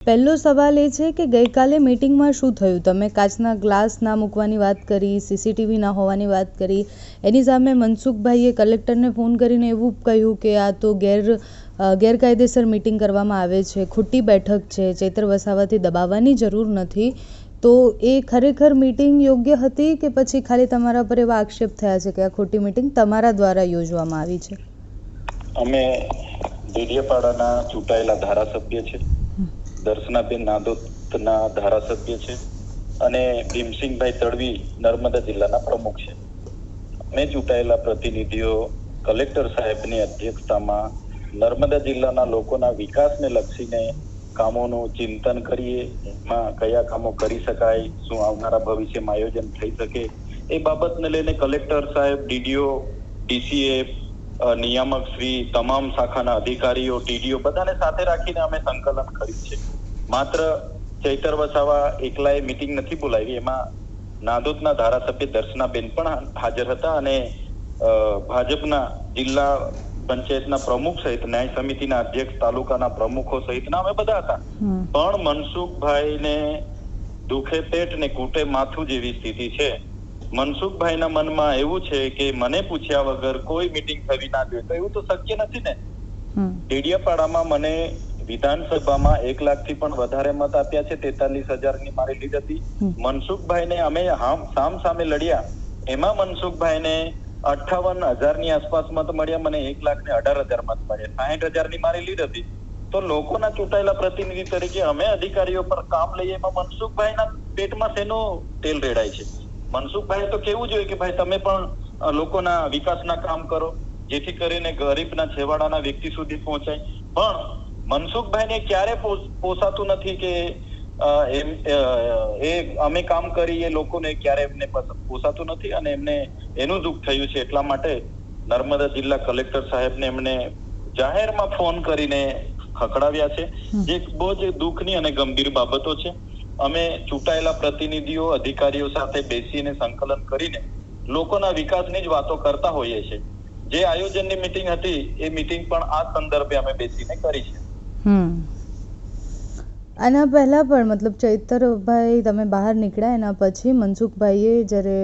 પહેલો સવાલ એ છે કે ગઈકાલે મિટિંગમાં શું થયું? તમે કાચના ગ્લાસ ના મૂકવાની વાત કરી, સીસીટીવી ના હોવાની વાત કરી. એની સામે મનસુખભાઈએ કલેક્ટરને ફોન કરીને એવું કહ્યું કે આ તો ગેર ગેરકાયદેસર મિટિંગ કરવામાં આવે છે. ખોટી બેઠક છે. ચેતર વસાવાથી દબાવવાની જરૂર નથી. તો એ ખરેખર મિટિંગ યોગ્ય હતી કે પછી ખાલી તમારા પર એવા આક્ષેપ થયા છે કે આ ખોટી મિટિંગ તમારા દ્વારા યોજવામાં આવી છે? અમે ડેડિયાપાડાના ચૂંટાયેલા ધારાસભ્ય છે. દર્શનાબેન નાદોતના ધારાસભ્ય છે અને ભીમસિંહભાઈ તડવી નર્મદા જિલ્લાના પ્રમુખ છે. અમે ચૂંટાયેલા પ્રતિનિધિઓ, કલેક્ટર સાહેબની અધ્યક્ષતામાં નર્મદા જિલ્લાના લોકોના વિકાસને લક્ષીને કામોનું ચિંતન કરીએ, એમાં કયા કામો કરી શકાય, શું આવનારા ભવિષ્યમાં આયોજન થઈ શકે, એ બાબતને લઈને કલેક્ટર સાહેબ, ડીડીઓ, ડીસીએ નિયામક શ્રી, તમામ શાખાના અધિકારીઓ, ટીડીઓ બધાને સાથે રાખીને અમે સંકલન કર્યું છે. માત્ર ચૈતર વસાવા એકલાએ મિટિંગ નથી બોલાવી એમાં નાંદોદના ધારાસભ્ય દર્શનાબેન પણ હાજર હતા અને ભાજપના જિલ્લા પંચાયતના પ્રમુખ સહિત ન્યાય સમિતિના અધ્યક્ષ તાલુકાના પ્રમુખો સહિતના અમે બધા હતા. પણ મનસુખભાઈને દુખે પેટ ને કૂટે માથું જેવી સ્થિતિ છે. મનસુખભાઈના મનમાં એવું છે કે મને પૂછ્યા વગર કોઈ મિટિંગ થવી ના જોઈએ તો એવું તો શક્ય નથી ને. ડેડિયાપાડામાં મને વિધાનસભામાં એક લાખથી પણ વધારે મત આપ્યા છે તેતાલીસ હજારની મારી લીડ હતી. મનસુખભાઈ ને અમે સામ સામે લડ્યા. એમાં મનસુખભાઈને અઠાવન હજારની આસપાસ મત મળ્યા મને એક લાખ ને અઢાર હજાર મત મળ્યા. સાહીઠ હજારની મારી લીડ હતી. તો લોકોના ચૂંટાયેલા પ્રતિનિધિ તરીકે અમે અધિકારીઓ પર કામ લઈએ એમાં મનસુખભાઈના પેટમાં શેનો તેલ રેડાય છે? મનસુખભાઈ તો કેવું જોઈએ કે ભાઈ તમે પણ લોકોના વિકાસના કામ કરો જેથી કરીને ગરીબના છેવાડાના વ્યક્તિ સુધી પહોંચાય. પણ મનસુખભાઈને ક્યારે પોસ- પોસાતું નથી કે એ અમે કામ કરીએ લોકોને ક્યારે એમને પોસાતું નથી અને એમને એનું દુઃખ થયું છે એટલા માટે નર્મદા જિલ્લા કલેક્ટર સાહેબને એમને જાહેરમાં ફોન કરીને ખકડાવ્યા છે. જે બહુ જ દુઃખની અને ગંભીર બાબતો છે. અમે ચૂંટાયેલા પ્રતિનિધિઓ અધિકારીઓ સાથે બેસીને સંકલન કરીને લોકોના વિકાસની જ વાતો કરતા હોઈએ છીએ. જે આયોજનની મિટિંગ હતી એ મિટિંગ પણ આ સંદર્ભે અમે બેસીને કરી છે. હમ. આના પહેલાં પણ મતલબ ચૈતરભાઈ તમે બહાર નીકળ્યા, એના પછી મનસુખભાઈએ જ્યારે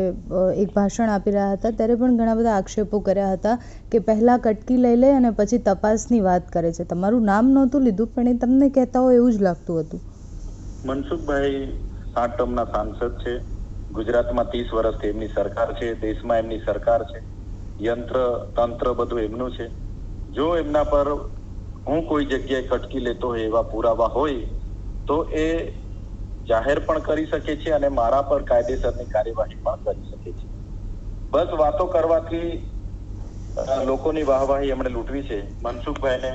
એક ભાષણ આપી રહ્યા હતા, ત્યારે પણ ઘણા બધા આક્ષેપો કર્યા હતા કે પહેલાં કટકી લઈ લે અને પછી તપાસની વાત કરે છે. તમારું નામ નહોતું લીધું, પણ એ તમને કહેતા હોય એવું જ લાગતું હતું. મનસુખભાઈ સાત ટર્મના સાંસદ છે. ગુજરાતમાં ત્રીસ વર્ષથી એમની સરકાર છે, દેશમાં એમની સરકાર છે. યંત્ર, તંત્ર બધું એમનું છે. જો એમના પર હું કોઈ જગ્યાએ ખટકી લેતો હોય, એવા પુરાવા હોય, તો એ જાહેર પણ કરી શકે છે અને મારા પર કાયદેસરની કાર્યવાહી પણ કરી શકે છે. બસ વાતો કરવાથી લોકોની વાહવાહી એમણે લૂંટવી છે. મનસુખભાઈને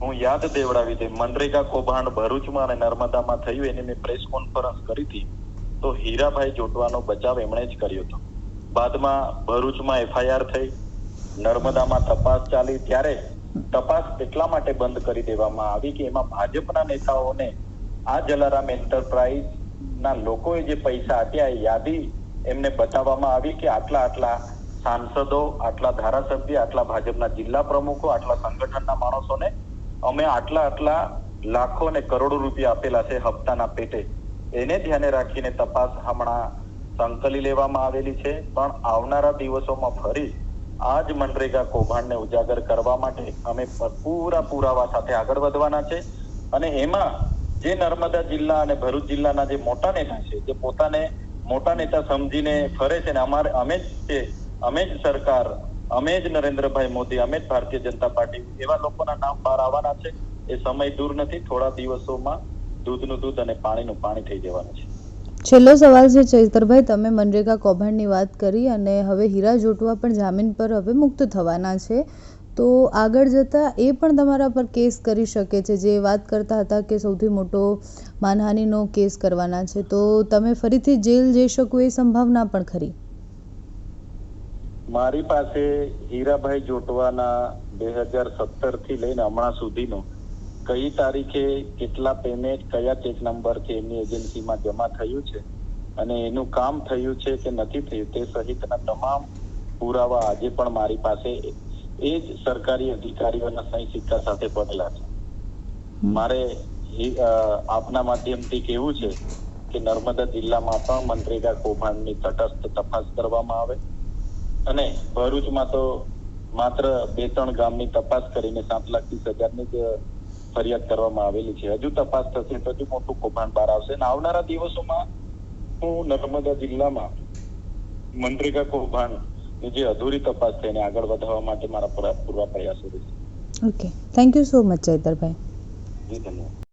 હું યાદ દેવડાવી દે મનરેગા કૌભાંડ ભરૂચમાં અને નર્મદામાં થયું એની મેં પ્રેસ કોન્ફરન્સ કરી હતી. તો હીરાભાઈ જોટવાનો બચાવ એમણે જ કર્યો હતો. બાદમાં ભરૂચમાં એફઆઈઆર થઈ, નર્મદામાં તપાસ ચાલી. ત્યારે તપાસ એટલા માટે બંધ કરી દેવામાં આવી કે એમાં ભાજપના નેતાઓને આ જલારામ એન્ટરપ્રાઇઝ ના લોકોએ જે પૈસા આપ્યા એ યાદી એમને બતાવવામાં આવી કે આટલા આટલા સાંસદો, આટલા ધારાસભ્ય, આટલા ભાજપના જિલ્લા પ્રમુખો, આટલા સંગઠનના માણસોને અમે આટલા આટલા લાખો ને કરોડો રૂપિયા આપેલા છે હપ્તાના પેટે. એને ધ્યાને રાખીને તપાસ હમણાં સંકલી લેવામાં આવેલી છે. પણ આવનારા દિવસોમાં ફરી આ જ મનરેગા કૌભાંડને ઉજાગર કરવા માટે અમે પૂરા પુરાવા સાથે આગળ વધવાના છે અને એમાં જે નર્મદા જિલ્લા અને ભરૂચ જિલ્લાના જે મોટા નેતા છે, જે પોતાને મોટા નેતા સમજીને ફરે છે ને અમારે, અમે જ છે, અમે જ સરકાર, અમે જ નરેન્દ્રભાઈ મોદી, અમે જ ભારતીય જનતા પાર્ટી, એવા લોકોના નામ બહાર આવવાના છે. એ સમય દૂર નથી, થોડા દિવસોમાં દૂધનું દૂધ અને પાણીનું પાણી થઈ જવાનું છે. છેલ્લો સવાલ છે, ચૈતરભાઈ, તમે મનરેગા કૌભાંડની વાત કરી અને હવે હીરા જોટવા પણ જામીન પર હવે મુક્ત થવાના છે. તો આગળ જતાં એ પણ તમારા પર કેસ કરી શકે છે, જે વાત કરતા હતા કે સૌથી મોટો માનહાનિનો કેસ કરવાના છે. તો તમે ફરીથી જેલ જઈ શકો એ સંભાવના પણ ખરી. મારી પાસે હીરાભાઈ જોટવાના બે હજાર સત્તરથી લઈને હમણાં સુધીનો કઈ તારીખે કેટલા પેમેન્ટ કયા ચેક નંબરથી એમની એજન્સીમાં જમા થયું છે અને એનું કામ થયું છે કે નથી થયું તે સહિતના તમામ પુરાવા આજે પણ મારી પાસે એ જ સરકારી અધિકારીઓના સહી સિક્કા સાથે પડેલા છે. મારે આપના માધ્યમથી કેવું છે કે નર્મદા જિલ્લામાં પણ મનરેગા કૌભાંડની તટસ્થ તપાસ કરવામાં આવે અને ભરૂચમાં તો માત્ર બે ત્રણ ગામની તપાસ કરીને સાત લાખ ત્રીસ હજારની જ ફરિયાદ કરવામાં આવેલી છે. હજુ તપાસ થશે તો હજુ મોટું કૌભાંડ બહાર આવશે. અને આવનારા દિવસોમાં હું નર્મદા જિલ્લામાં મનરેગા કૌભાંડ જે અધૂરી તપાસ છે એને આગળ વધારવા માટે મારા પૂરા પ્રયાસો રહેશે okay thank you so much Chaitarbhai ji ધન્યવાદ.